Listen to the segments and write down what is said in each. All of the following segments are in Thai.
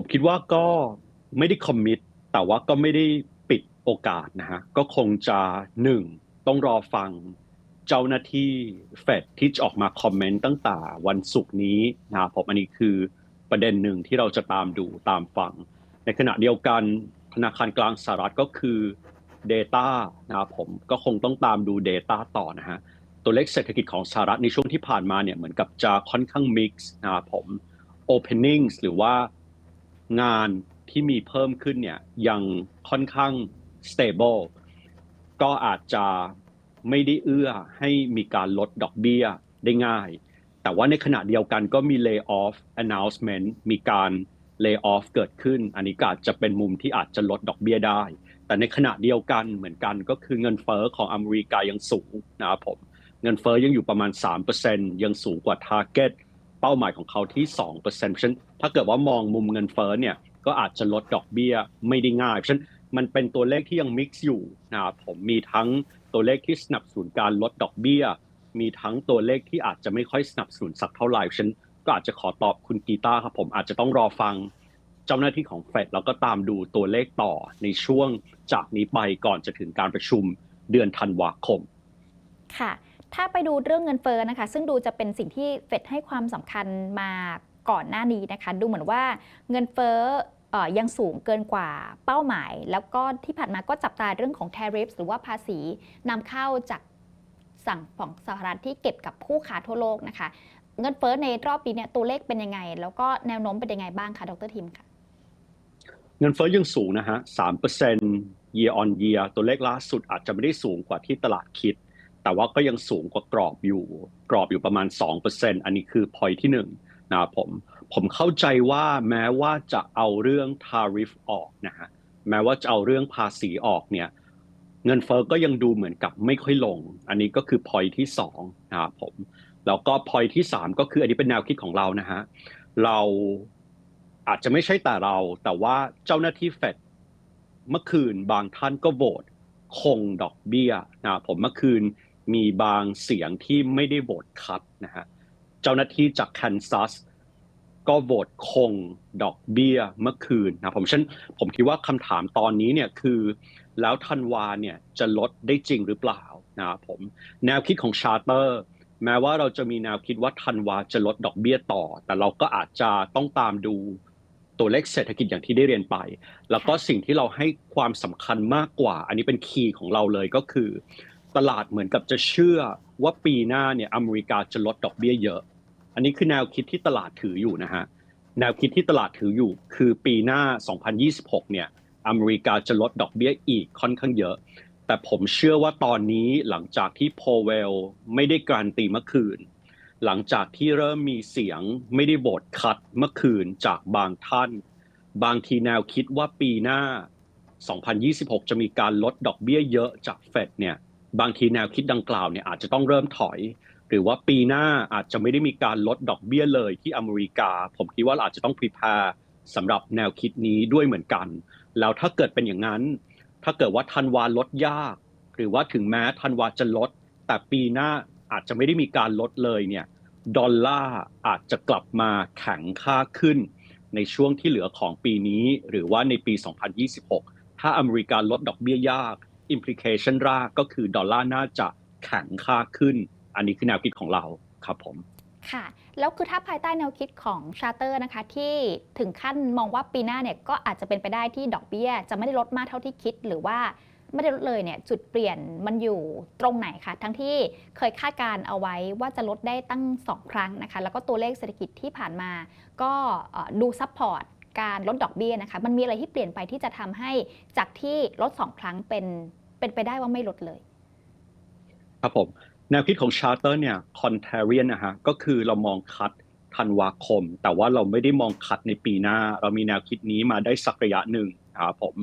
ผมคิดว่าก็ไม่ได้คอมมิตแต่ว่าก็ไม่ได้ปิดโอกาสนะฮะก็คงจะหนึ่งต้องรอฟังเจ้าหน้าที่เฟดที่จะออกมาคอมเมนต์ตั้งแต่วันศุกร์นี้นะผมอันนี้คือประเด็นหนึ่งที่เราจะตามดูตามฟัง ในขณะเดียวกันธนาคารกลางสหรัฐก็คือ Data นะครับผมก็คงต้องตามดู Data ต่อนะฮะตัวเลขเศรษฐกิจของสหรัฐในช่วงที่ผ่านมาเนี่ยเหมือนกับจะค่อนข้างมิกซ์นะครับผม openings หรือว่า งานที่มีเพิ่มขึ้นเนี่ยยังค่อนข้าง stable ก็อาจจะไม่ได้เอื้อให้มีการลดดอกเบี้ยได้ง่าย แต่ว่าในขณะเดียวกันก็มี layoff announcement มีการ layoff เกิดขึ้น อันนี้อาจจะเป็นมุมที่อาจจะลดดอกเบี้ยได้ แต่ในขณะเดียวกันเหมือนกันก็คือเงินเฟอ้อของอเมริกายังสูงนะครับผม เงินเฟอ้อยังอยู่ประมาณ 3%ยังสูงกว่า target เป้าหมายของเขาที่2%เพราะฉะนั้นถ้าเกิดว่ามองมุมเงินเฟ้อเนี่ยก็อาจจะลดดอกเบี้ยไม่ได้ง่ายเพราะฉะนั้นมันเป็นตัวเลขที่ยังมิกซ์อยู่นะครับผมมีทั้งตัวเลขที่สนับสนุนการลดดอกเบี้ย มีทั้งตัวเลขที่อาจจะไม่ค่อยสนับสนุนสักเท่าไหร่ฉันก็อาจจะขอตอบคุณกีตาร์ครับผมอาจจะต้องรอฟังเจ้าหน้าที่ของเฟดแล้วก็ตามดูตัวเลขต่อในช่วงจากนี้ไปก่อนจะถึงการประชุมเดือนธันวาคม ค่ะ ถ้าไปดูเรื่องเงินเฟ้อนะคะ ซึ่งดูจะเป็นสิ่งที่เฟดให้ความสำคัญมาก่อนหน้านี้นะคะ ดูเหมือนว่าเงินเฟ้อยังสูงเกินกว่าเป้าหมาย แล้วก็ที่ผ่านมาก็จับตาเรื่องของ tariffs หรือว่าภาษีนำเข้าจากสั่งของสหรัฐที่เก็บกับคู่ค้าทั่วโลกนะคะ เงินเฟ้อในรอบนี้เนี่ยตัวเลขเป็นยังไง แล้วก็แนวโน้มเป็นยังไงบ้างคะดรทิมค่ะ เงินเฟ้อยังสูงนะฮะ3% year on year ตัวเลขล่าสุดอาจจะไม่ได้สูงกว่าที่ตลาดคิด แต่ว่าก็ยังสูงกว่ากรอบอยู่ กรอบอยู่ประมาณ 2%อันนี้คือ point ที่1นะครับผม ผมเข้าใจว่าแม้ว่าจะเอาเรื่อง tariff ออกนะฮะ แม้ว่าจะเอาเรื่องภาษีออกเนี่ย เงินเฟ้อก็ยังดูเหมือนกับไม่ค่อยลง อันนี้ก็คือ point ที่2นะครับผม แล้วก็ point ที่ 3 ก็คืออันนี้เป็นแนวคิดของเรานะฮะ เราอาจจะไม่ใช่แต่เรา แต่ว่าเจ้าหน้าที่เฟดเมื่อคืนบางท่านก็โหวตคงดอกเบี้ยนะผมเมื่อคืน มีบางเสียงที่ไม่ได้โหวตคัดนะฮะเจ้าหน้าที่จากแคนซัสก็โหวตคงดอกเบี้ยเมื่อคืนนะผมฉันผมคิดว่าคำถามตอนนี้เนี่ยคือแล้วธันวาเนี่ยจะลดได้จริงหรือเปล่านะครับผมแนวคิดของชาร์เตอร์แม้ว่าเราจะมีแนวคิดว่าธันวาจะลดดอกเบี้ยต่อ แต่เราก็อาจจะต้องตามดูตัวเลขเศรษฐกิจอย่างที่ได้เรียนไป แล้วก็สิ่งที่เราให้ความสำคัญมากกว่า อันนี้เป็นคีย์ของเราเลยก็คือ ตลาดเหมือนกับจะเชื่อว่าปีหน้าเนี่ยอเมริกาจะลดดอกเบี้ยเยอะ อันนี้คือแนวคิดที่ตลาดถืออยู่นะฮะแนวคิดที่ตลาดถืออยู่ คือปีหน้า 2026 เนี่ยอเมริกาจะลดดอกเบี้ยอีกค่อนข้างเยอะ แต่ผมเชื่อว่าตอนนี้หลังจากที่โพเวลไม่ได้การตีเมื่อคืน หลังจากที่เริ่มมีเสียงไม่ได้โหวตคัดเมื่อคืนจากบางท่าน บางทีแนวคิดว่าปีหน้า 2026 จะมีการลดดอกเบี้ยเยอะจากเฟดเนี่ย บางทีแนวคิดดังกล่าวเนี่ยอาจจะต้องเริ่มถอย หรือว่าปีหน้าอาจจะไม่ได้มีการลดดอกเบี้ยเลยที่อเมริกา ผมคิดว่าอาจจะต้อง prepare สำหรับแนวคิดนี้ด้วยเหมือนกัน แล้วถ้าเกิดเป็นอย่างนั้น ถ้าเกิดว่าธันวาลดยาก หรือว่าถึงแม้ธันวาจะลด แต่ปีหน้าอาจจะไม่ได้มีการลดเลยเนี่ยดอลลาร์อาจจะกลับมาแข็งค่าขึ้น ในช่วงที่เหลือของปีนี้ หรือว่าในปี 2026 ถ้าอเมริกาลดดอกเบี้ยยาก implication รากก็คือดอลลาร์น่าจะแข็งค่าขึ้น อันนี้คือแนวคิดของเราครับผมค่ะ แล้วคือถ้าภายใต้แนวคิดของชาเตอร์นะคะ ที่ถึงขั้นมองว่าปีหน้าเนี่ยก็อาจจะเป็นไปได้ที่ดอกเบี้ย จะไม่ได้ลดมากเท่าที่คิดหรือว่าไม่ได้ลดเลยเนี่ยจุดเปลี่ยนมันอยู่ตรงไหนคะทั้งที่เคยคาดการเอาไว้ว่าจะลดได้ตั้ง 2 ครั้งนะคะ แล้วก็ตัวเลขเศรษฐกิจที่ผ่านมา ก็ดูซัพพอร์ต การลดดอกเบี้ยนะคะ มันมีอะไรที่เปลี่ยนไปที่จะทำให้จากที่ลด2ครั้งเป็นเป็นไปได้ว่าไม่ลดเลย ครับผม แนวคิดของชาร์เตอร์เนี่ยคอนเทเรียนนะฮะก็คือเรามองคัดธันวาคม แต่ว่าเราไม่ได้มองคัดในปีหน้า เรามีแนวคิดนี้มาได้สักระยะหนึ่งนะครับผม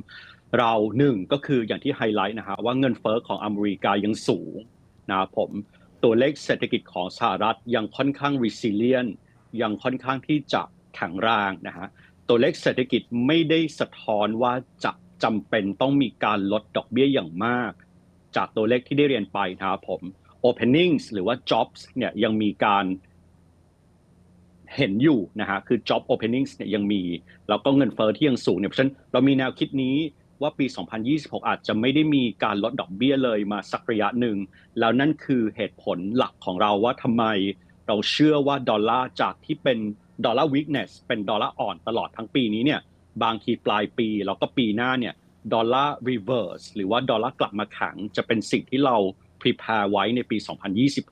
เราหนึ่งก็คืออย่างที่ไฮไลท์นะฮะว่าเงินเฟ้อของอเมริกายังสูงนะครับผมตัวเลขเศรษฐกิจของสหรัฐยังค่อนข้าง resilient ยังค่อนข้างที่จะแข็งแรงนะฮะ ตัวเลขเศรษฐกิจไม่ได้สะท้อนว่าจะจำเป็นต้องมีการลดดอกเบี้ยอย่างมาก จากตัวเลขที่ได้เรียนไปนะครับผม openings หรือว่า jobs เนี่ยยังมีการเห็นอยู่นะฮะคือ job openings เนี่ยยังมี แล้วก็เงินเฟ้อที่ยังสูงเนี่ยเพราะฉะนั้นเรามีแนวคิดนี้ว่าปี 2026 อาจจะไม่ได้มีการลดดอกเบี้ยเลยมาสักระยะหนึ่ง แล้วนั่นคือเหตุผลหลักของเราว่าทำไมเราเชื่อว่าดอลลาร์จากที่เป็น ดอลลาร์วิกเนสเป็นดอลลาร์อ่อนตลอดทั้งปีนี้เนี่ยบางทีปลายปีแล้วก็ปีหน้าเนี่ยดอลลาร์รีเวิร์สหรือว่าดอลลาร์กลับมาแข็งจะเป็นสิ่งที่เราพรี p a r e ไว้ในปี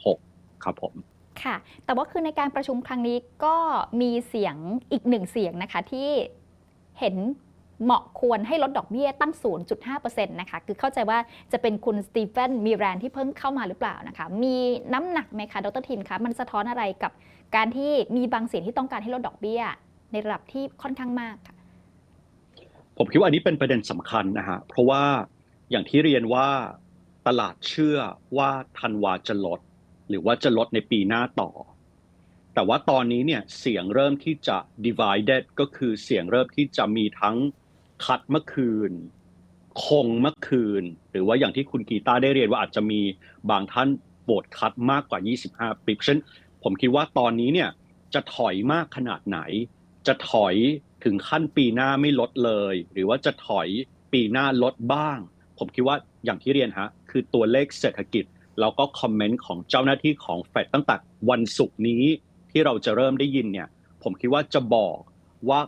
2026 ครับผมค่ะ แต่ว่าคือในการประชุมครั้งนี้ก็มีเสียงอีกหนึ่งเสียงนะคะที่เห็น เหมาะควรให้ลดดอกเบี้ยตั้ง 0.5%นะคะ คือเข้าใจว่าจะเป็นคุณสตีเฟนมีแรนที่เพิ่งเข้ามาหรือเปล่านะคะ มีน้ำหนักไหมคะ ดรทินคะ มันสะท้อนอะไรกับการที่มีบางเสียงที่ต้องการให้ลดดอกเบี้ย ในระดับที่ค่อนข้างมากค่ะ ผมคิดว่าอันนี้เป็นประเด็นสำคัญนะฮะ เพราะว่าอย่างที่เรียนว่าตลาดเชื่อว่าธันวาจะลด หรือว่าจะลดในปีหน้าต่อ แต่ว่าตอนนี้เนี่ยเสียงเริ่มที่จะ divided ก็คือเสียงเริ่มที่จะมีทั้ง คัดเมื่อคืน คงเมื่อคืน หรือว่าอย่างที่คุณกีตาได้เรียนว่าอาจจะมีบางท่านโหวตคัดมากกว่า 25 ปีเพราะฉะนั้นผมคิดว่าตอนนี้เนี่ยจะถอยมากขนาดไหน จะถอยถึงขั้นปีหน้าไม่ลดเลย หรือว่าจะถอยปีหน้าลดบ้าง ผมคิดว่าอย่างที่เรียนฮะคือตัวเลขเศรษฐกิจแล้วก็คอมเมนต์ของเจ้าหน้าที่ของเฟดตั้งแต่วันศุกร์นี้ที่เราจะเริ่มได้ยินเนี่ย ผมคิดว่าจะบอกว่า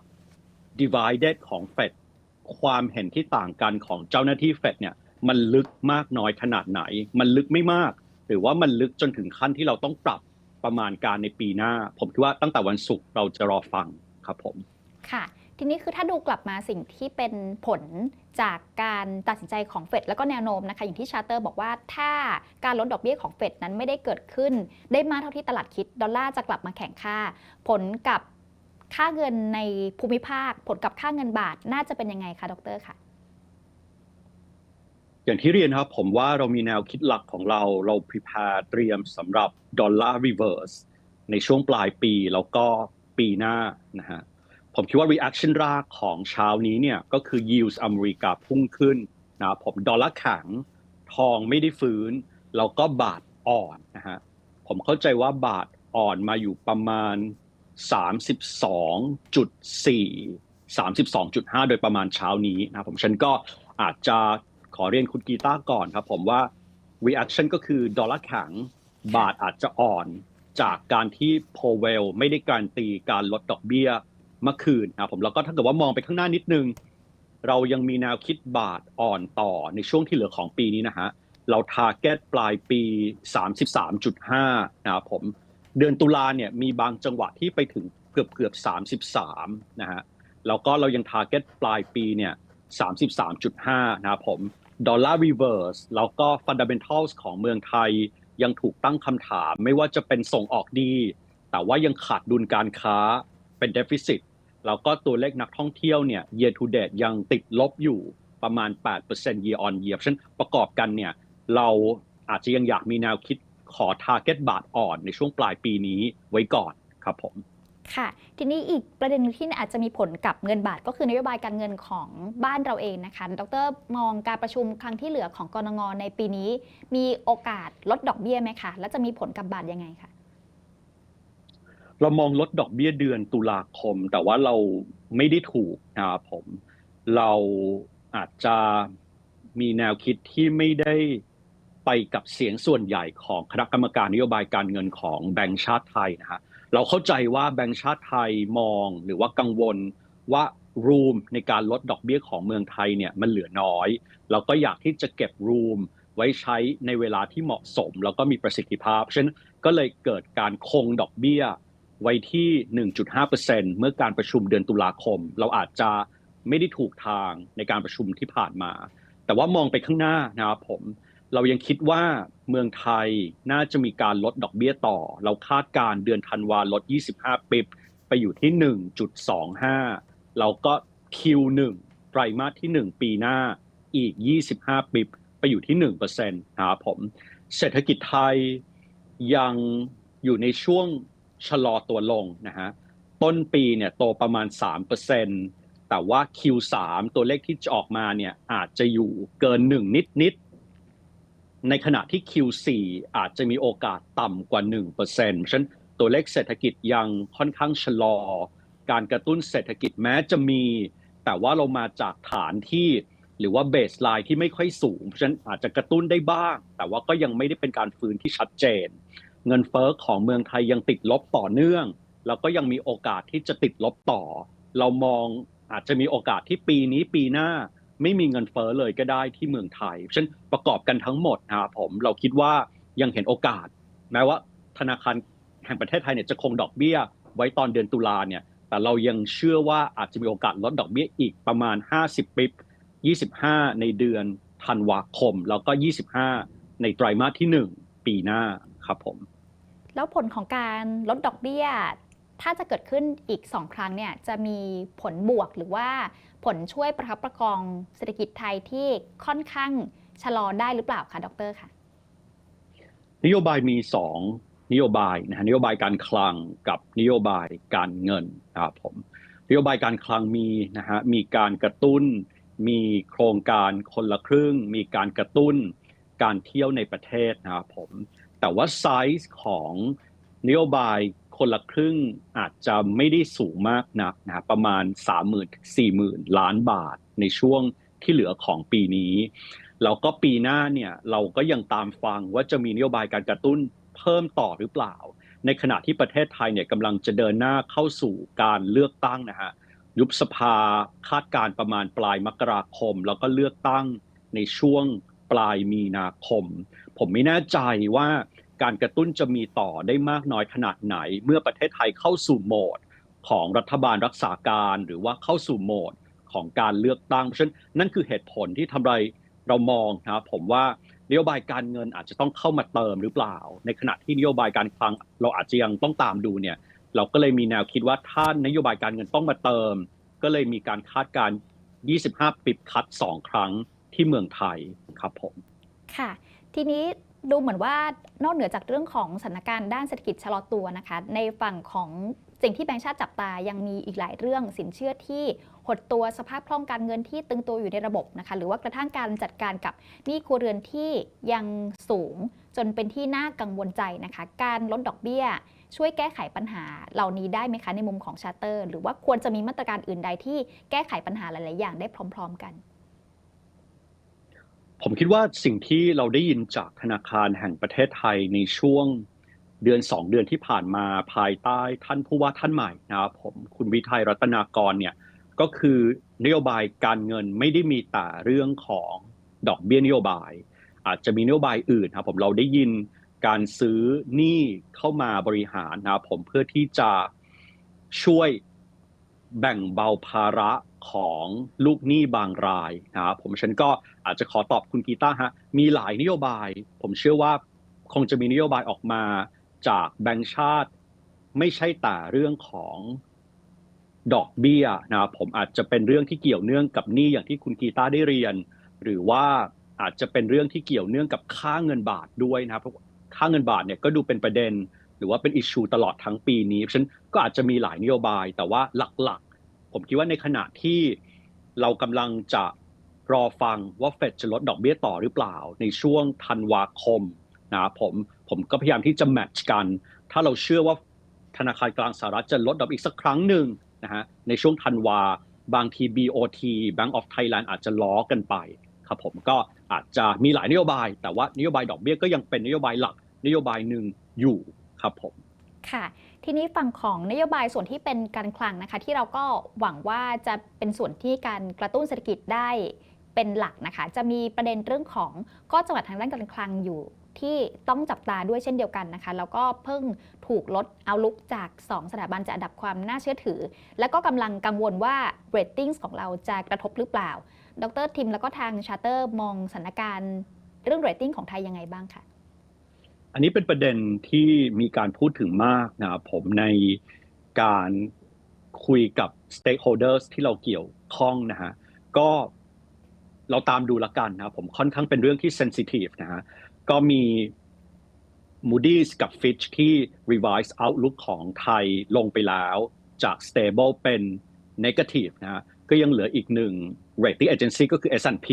divided ของเฟด ความเห็นที่ต่างกันของเจ้าหน้าที่เฟดเนี่ยมันลึกมากน้อยขนาดไหน มันลึกไม่มาก หรือว่ามันลึกจนถึงขั้นที่เราต้องปรับประมาณการในปีหน้า ผมคิดว่าตั้งแต่วันศุกร์เราจะรอฟังครับผม ค่ะ ทีนี้คือถ้าดูกลับมาสิ่งที่เป็นผลจากการตัดสินใจของเฟดแล้วก็แนวโน้มนะคะ อย่างที่ชาเตอร์บอกว่าถ้าการลดดอกเบี้ยของเฟดนั้นไม่ได้เกิดขึ้น ได้มากเท่าที่ตลาดคิด ดอลลาร์จะกลับมาแข่งค่า ผลกับ ค่าเงินในภูมิภาค ผลกับค่าเงินบาทน่าจะเป็นยังไงคะ ดรคะอย่างที่เรียนครับผมว่าเรามีแนวคิดหลักของเราเรา prepare เตรียมสำหรับดอลลาร์ reverse ในช่วงปลายปีแล้วก็ปีหน้านะฮะผมคิดว่า reaction แรกของเช้านี้เนี่ยก็คือ yields อเมริกาพุ่งขึ้นนะผมดอลลาร์แข็งทองไม่ได้ฟื้น แล้วก็บาทอ่อนนะฮะผมเข้าใจว่าบาทอ่อนมาอยู่ประมาณ 32.4 32.5 โดยประมาณเช้านี้นะผมฉันก็อาจจะขอเรียนคุณกีตาร์ก่อนครับผมว่า reaction ก็คือดอลลาร์แข็งบาทอาจจะอ่อนจากการที่โพเวลไม่ได้การันตีการลดดอกเบี้ยเมื่อคืนนะครับผมแล้วก็ถ้าเกิดว่ามองไปข้างหน้านิดนึง เรายังมีแนวคิดบาทอ่อนต่อในช่วงที่เหลือของปีนี้นะฮะเราทาร์เก็ตปลายปี 33.5 นะครับผม เดือนตุลาเนี่ยมีบางจังหวะที่ไปถึงเกือบเกือบ33นะฮะแล้วก็เรายังทาร์เก็ตปลายปีเนี่ย33.5นะครับผมดอลลาร์รีเวิร์สแล้วก็ฟันดั m เ n ทัลส์ของเมืองไทยยังถูกตั้งคำถาม ไม่ว่าจะเป็นส่งออกดี แต่ว่ายังขาดดุลการค้าเป็นเดฟ i ซิตแล้วก็ตัวเลขนักท่องเที่ยวเนี่ย year to date ยังติดลบอยู่ประมาณ 8% year on year เพราะฉะนั้นประกอบกันเนี่ย เราอาจจะยังอยากมีแนวคิด ขอ target บาทอ่อนในช่วงปลายปีนี้ไว้ก่อนครับผมค่ะ ทีนี้อีกประเด็นหนึ่งที่อาจจะมีผลกับเงินบาทก็คือนโยบายการเงินของบ้านเราเองนะคะ ดรมองการประชุมครั้งที่เหลือของกรงงในปีนี้ มีโอกาสลดดอกเบี้ยไหมคะ และจะมีผลกับบาทยังไงคะ เรามองลดดอกเบี้ยเดือนตุลาคม แต่ว่าเราไม่ได้ถูกนะครับผม เราอาจจะมีแนวคิดที่ไม่ได้ ไปกับเสียงส่วนใหญ่ของคณะกรรมการนโยบายการเงินของแบงก์ชาติไทยนะฮะเราเข้าใจว่าแบงก์ชาติไทยมองหรือว่ากังวลว่ารูมในการลดดอกเบี้ยของเมืองไทยเนี่ยมันเหลือน้อย เราก็อยากที่จะเก็บรูมไว้ใช้ในเวลาที่เหมาะสม แล้วก็มีประสิทธิภาพฉะนั้นก็เลยเกิดการคงดอกเบี้ยไว้ที่ 1.5%เมื่อการประชุมเดือนตุลาคม เราอาจจะไม่ได้ถูกทางในการประชุมที่ผ่านมา แต่ว่ามองไปข้างหน้านะครับผม เรายังคิดว่าเมืองไทยน่าจะมีการลดดอกเบี้ยต่อ เราคาดการเดือนธันวาลด 25ปิบไปอยู่ที่ 1.25 เราก็ Q1 ไตรมาสที่ 1 ปีหน้าอีก 25ปิบไปอยู่ที่1%ครับผม เศรษฐกิจไทยยังอยู่ในช่วงชะลอตัวลงนะฮะ ต้นปีเนี่ยโตประมาณ 3%แต่ว่า Q3 ตัวเลขที่จะออกมาเนี่ยอาจจะอยู่เกิน 1 นิดนิด ในขณะที่ Q4 อาจจะมีโอกาสต่ำกว่า 1%เพราะฉะนั้นตัวเลขเศรษฐกิจยังค่อนข้างชะลอ การกระตุ้นเศรษฐกิจแม้จะมี แต่ว่าเรามาจากฐานที่หรือว่าเบสไลน์ที่ไม่ค่อยสูง เพราะฉะนั้นอาจจะกระตุ้นได้บ้าง แต่ว่าก็ยังไม่ได้เป็นการฟื้นที่ชัดเจน เงินเฟ้อของเมืองไทยยังติดลบต่อเนื่อง แล้วก็ยังมีโอกาสที่จะติดลบต่อ เรามองอาจจะมีโอกาสที่ปีนี้ปีหน้า ไม่มีเงินเฟ้อเลยก็ได้ที่เมืองไทยฉะนั้นประกอบกันทั้งหมดนะครับผมเราคิดว่ายังเห็นโอกาส แม้ว่าธนาคารแห่งประเทศไทยเนี่ยจะคงดอกเบี้ย ไว้ตอนเดือนตุลาเนี่ย แต่เรายังเชื่อว่าอาจจะมีโอกาสลดดอกเบี้ยอีกประมาณ 50ปิบ25 ในเดือนธันวาคม แล้วก็ 25 ในไตรมาสที่ 1 ปีหน้าครับผม แล้วผลของการลดดอกเบี้ย ถ้าจะเกิดขึ้นอีก 2 ครั้งเนี่ยจะมีผลบวกหรือว่าผลช่วยประคับประคองเศรษฐกิจไทยที่ค่อนข้างชะลอได้หรือเปล่าคะดรค่ะนโยบายมี 2 นโยบายนะฮะนโยบายการคลังกับนโยบายการเงินนะครับผมนโยบายการคลังมีนะฮะมีการกระตุ้น มีโครงการคนละครึ่ง มีการกระตุ้นการเที่ยวในประเทศนะครับผมแต่ว่าไซส์ของนโยบาย คนละครึ่งอาจจะไม่ได้สูงมากนักนะประมาณ 30,000-40,000ล้านบาทในช่วงที่เหลือของปีนี้ แล้วก็ปีหน้าเนี่ยเราก็ยังตามฟังว่าจะมีนโยบายการกระตุ้นเพิ่มต่อหรือเปล่า ในขณะที่ประเทศไทยเนี่ยกำลังจะเดินหน้าเข้าสู่การเลือกตั้งนะฮะยุบสภาคาดการประมาณปลายมกราคม แล้วก็เลือกตั้งในช่วงปลายมีนาคม ผมไม่แน่ใจว่า การกระตุ้นจะมีต่อได้มากน้อยขนาดไหน เมื่อประเทศไทยเข้าสู่โหมด ของรัฐบาลรักษาการหรือว่าเข้าสู่โหมดของการเลือกตั้งเพราะฉะนั้นนั่นคือเหตุผลที่ทำไรเรามองนะครับผมว่านโยบายการเงินอาจจะต้องเข้ามาเติมหรือเปล่า ในขณะที่นโยบายการคลังเราอาจจะยังต้องตามดูเนี่ยเราก็เลยมีแนวคิดว่าถ้านโยบายการเงินต้องมาเติม ก็เลยมีการคาดการ 25 ปิบคัด 2 ครั้งที่เมืองไทยครับผม ค่ะ ทีนี้ ดูเหมือนว่านอกเหนือจากเรื่องของสถานการณ์ด้านเศรษฐกิจชะลอตัวนะคะ ในฝั่งของสิ่งที่แบงก์ชาติจับตายังมีอีกหลายเรื่องสินเชื่อที่หดตัวสภาพคล่องการเงินที่ตึงตัวอยู่ในระบบนะคะ หรือว่ากระทั่งการจัดการกับหนี้ครัวเรือนที่ยังสูงจนเป็นที่น่ากังวลใจนะคะ การลดดอกเบี้ย ช่วยแก้ไขปัญหาเหล่านี้ได้ไหมคะในมุมของชาร์เตอร์ หรือว่าควรจะมีมาตรการอื่นใดที่แก้ไขปัญหาหลาย ๆ อย่างได้พร้อม ๆ กัน ผมคิดว่าสิ่งที่เราได้ยินจากธนาคารแห่งประเทศไทยในช่วงเดือน 2 เดือนที่ผ่านมาภายใต้ท่านผู้ว่าท่านใหม่นะครับผมคุณวิทัยรัตนากรเนี่ยก็คือนโยบายการเงินไม่ได้มีแต่เรื่องของดอกเบี้ยนโยบาย อาจจะมีนโยบายอื่นครับผมเราได้ยินการซื้อหนี้เข้ามาบริหารนะครับผมเพื่อที่จะช่วย แบ่งเบาภาระของลูกหนี้บางรายนะครับผมฉันก็อาจจะขอตอบคุณกีตาร์ฮะมีหลายนโยบาย ผมเชื่อว่าคงจะมีนโยบายออกมาจากแบงก์ชาติ ไม่ใช่แต่เรื่องของดอกเบี้ยนะครับผมอาจจะเป็นเรื่องที่เกี่ยวเนื่องกับหนี้อย่างที่คุณกีตาร์ได้เรียน หรือว่าอาจจะเป็นเรื่องที่เกี่ยวเนื่องกับค่าเงินบาทด้วยนะครับเพราะค่าเงินบาทเนี่ยก็ดูเป็นประเด็น หรือว่าเป็นอิชชูตลอดทั้งปีนี้ฉะนั้นก็อาจจะมีหลายนโยบาย แต่ว่าหลักๆ ผมคิดว่าในขณะที่เรากำลังจะรอฟังว่าเฟดจะลดดอกเบี้ยต่อหรือเปล่า ในช่วงธันวาคมนะครับผมผมก็พยายามที่จะแมทช์กัน ถ้าเราเชื่อว่าธนาคารกลางสหรัฐจะลดดอกอีกสักครั้งหนึ่งนะฮะในช่วงธันวาบางที BOT Bank of Thailand อาจจะล้อกันไปครับผมก็อาจจะมีหลายนโยบาย แต่ว่านโยบายดอกเบี้ยก็ยังเป็นนโยบายหลักนโยบายหนึ่งอยู่ ครับผมค่ะ ทีนี้ฝั่งของนโยบายส่วนที่เป็นการคลังนะคะ ที่เราก็หวังว่าจะเป็นส่วนที่การกระตุ้นเศรษฐกิจได้เป็นหลักนะคะ จะมีประเด็นเรื่องของข้อจำกัดทางด้านการคลังอยู่ที่ต้องจับตาด้วยเช่นเดียวกันนะคะ แล้วก็เพิ่งถูกลดเอาลุกจาก 2 สถาบันจะอันดับความน่าเชื่อถือ และก็กำลังกังวลว่าเรตติ้งของเราจะกระทบหรือเปล่า ดรทิมแล้วก็ทางชาร์เตอร์มองสถานการณ์เรื่องเรตติ้งของไทยยังไงบ้างคะ อันนี้เป็นประเด็นที่มีการพูดถึงมากนะครับผมในการคุยกับ stakeholders ที่เราเกี่ยวข้องนะฮะก็เราตามดูละกันนะครับผมค่อนข้างเป็นเรื่องที่ sensitive นะฮะก็มี Moody's กับ Fitch ที่ revise outlook ของไทยลงไปแล้วจาก stable เป็น negative นะฮะก็ยังเหลืออีกหนึ่ง rating agency ก็คือ S&P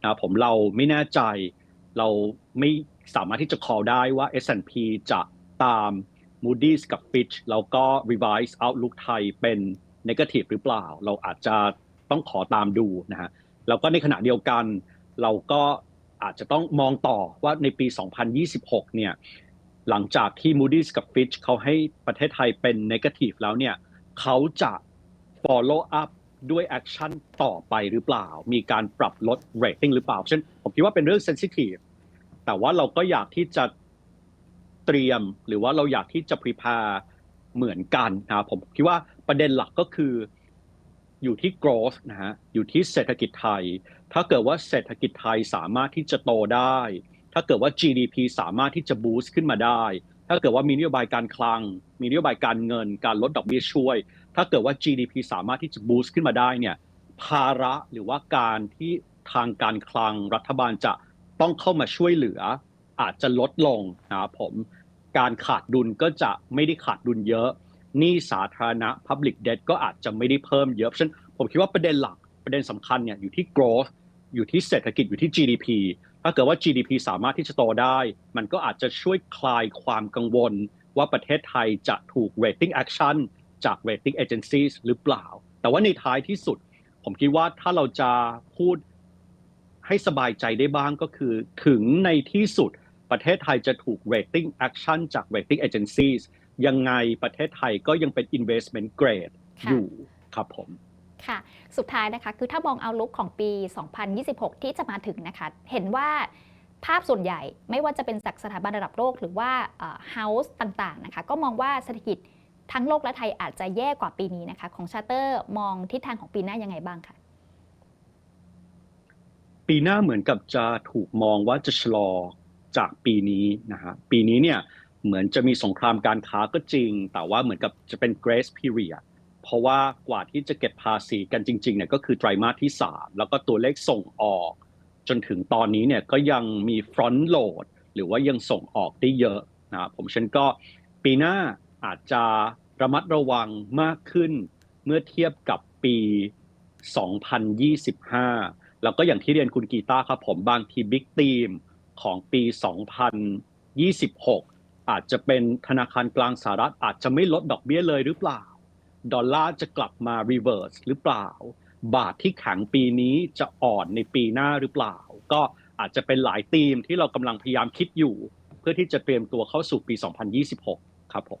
นะครับผมเราไม่แน่ใจเราไม่ สามารถที่จะ call ได้ว่า S&P จะตาม Moody's กับ Fitch แล้วก็ revise outlook ไทยเป็น negative หรือเปล่า เราอาจจะต้องขอตามดูนะฮะแล้วก็ในขณะเดียวกัน เราก็อาจจะต้องมองต่อว่าในปี 2026 เนี่ยหลังจากที่ Moody's กับ Fitch เขาให้ประเทศไทยเป็น negative แล้วเนี่ยเขาจะ follow up ด้วย action ต่อไปหรือเปล่า มีการปรับลด rating หรือเปล่าเช่นผมคิดว่าเป็นเรื่อง sensitive แต่ว่าเราก็อยากที่จะเตรียมหรือว่าเราอยากที่จะ prepare เหมือนกันนะครับผมคิดว่าประเด็นหลักก็คืออยู่ที่ growth นะฮะอยู่ที่เศรษฐกิจไทย ถ้าเกิดว่าเศรษฐกิจไทยสามารถที่จะโตได้ ถ้าเกิดว่า GDP สามารถที่จะ boost ขึ้นมาได้ ถ้าเกิดว่ามีนโยบายการคลัง มีนโยบายการเงิน การลดดอกเบี้ยช่วย ถ้าเกิดว่า GDP สามารถที่จะ boost ขึ้นมาได้เนี่ยภาระหรือว่าการที่ทางการคลังรัฐบาลจะ ต้องเข้ามาช่วยเหลือ อาจจะลดลงนะครับผมการขาดดุลก็จะไม่ได้ขาดดุลเยอะหนี้สาธารณะ public debt ก็อาจจะไม่ได้เพิ่มเยอะเพราะฉะนั้นผมคิดว่าประเด็นหลักประเด็นสำคัญเนี่ยอยู่ที่ growth อยู่ที่เศรษฐกิจอยู่ที่ GDP ถ้าเกิดว่า GDP สามารถที่จะโตได้ มันก็อาจจะช่วยคลายความกังวล ว่าประเทศไทยจะถูก rating action จาก rating agencies หรือเปล่า แต่ว่าในท้ายที่สุด ผมคิดว่าถ้าเราจะพูด ให้สบายใจได้บ้างก็คือ ถึงในที่สุดประเทศไทยจะถูก rating action จาก rating agencies ยังไงประเทศไทยก็ยังเป็น investment grade ค่ะอยู่ครับผมค่ะ สุดท้ายนะคะ คือถ้ามองเอาลุกของปี 2026 ที่จะมาถึงนะคะ เห็นว่าภาพส่วนใหญ่ไม่ว่าจะเป็นจากสถาบันระดับโลกหรือว่าเฮาส์ต่างๆนะคะ ก็มองว่าเศรษฐกิจทั้งโลกและไทยอาจจะแย่กว่าปีนี้นะคะ ของชาร์เตอร์มองทิศทางของปีหน้ายังไงบ้างคะ ปีหน้าเหมือนกับจะถูกมองว่าจะชะลอจากปีนี้นะฮะปีนี้เนี่ยเหมือนจะมีสงครามการค้าก็จริง แต่ว่าเหมือนกับจะเป็น grace period เพราะว่ากว่าที่จะเก็บภาษีกันจริงๆเนี่ยก็คือไตรมาสที่ 3 แล้วก็ตัวเลขส่งออก จนถึงตอนนี้เนี่ยก็ยังมี front load หรือว่ายังส่งออกได้เยอะนะครับผมฉันก็ปีหน้าอาจจะระมัดระวังมากขึ้น เมื่อเทียบกับปี 2025 แล้วก็อย่างที่เรียนคุณกีตาร์ครับผมบางทีบิ๊กทีมของปี 2026 อาจจะเป็นธนาคารกลางสหรัฐอาจจะไม่ลดดอกเบี้ยเลยหรือเปล่า ดอลลาร์จะกลับมา reverse หรือเปล่า บาทที่แข็งปีนี้จะอ่อนในปีหน้าหรือเปล่า ก็อาจจะเป็นหลายธีมที่เรากำลังพยายามคิดอยู่ เพื่อที่จะเตรียมตัวเข้าสู่ปี 2026 ครับผม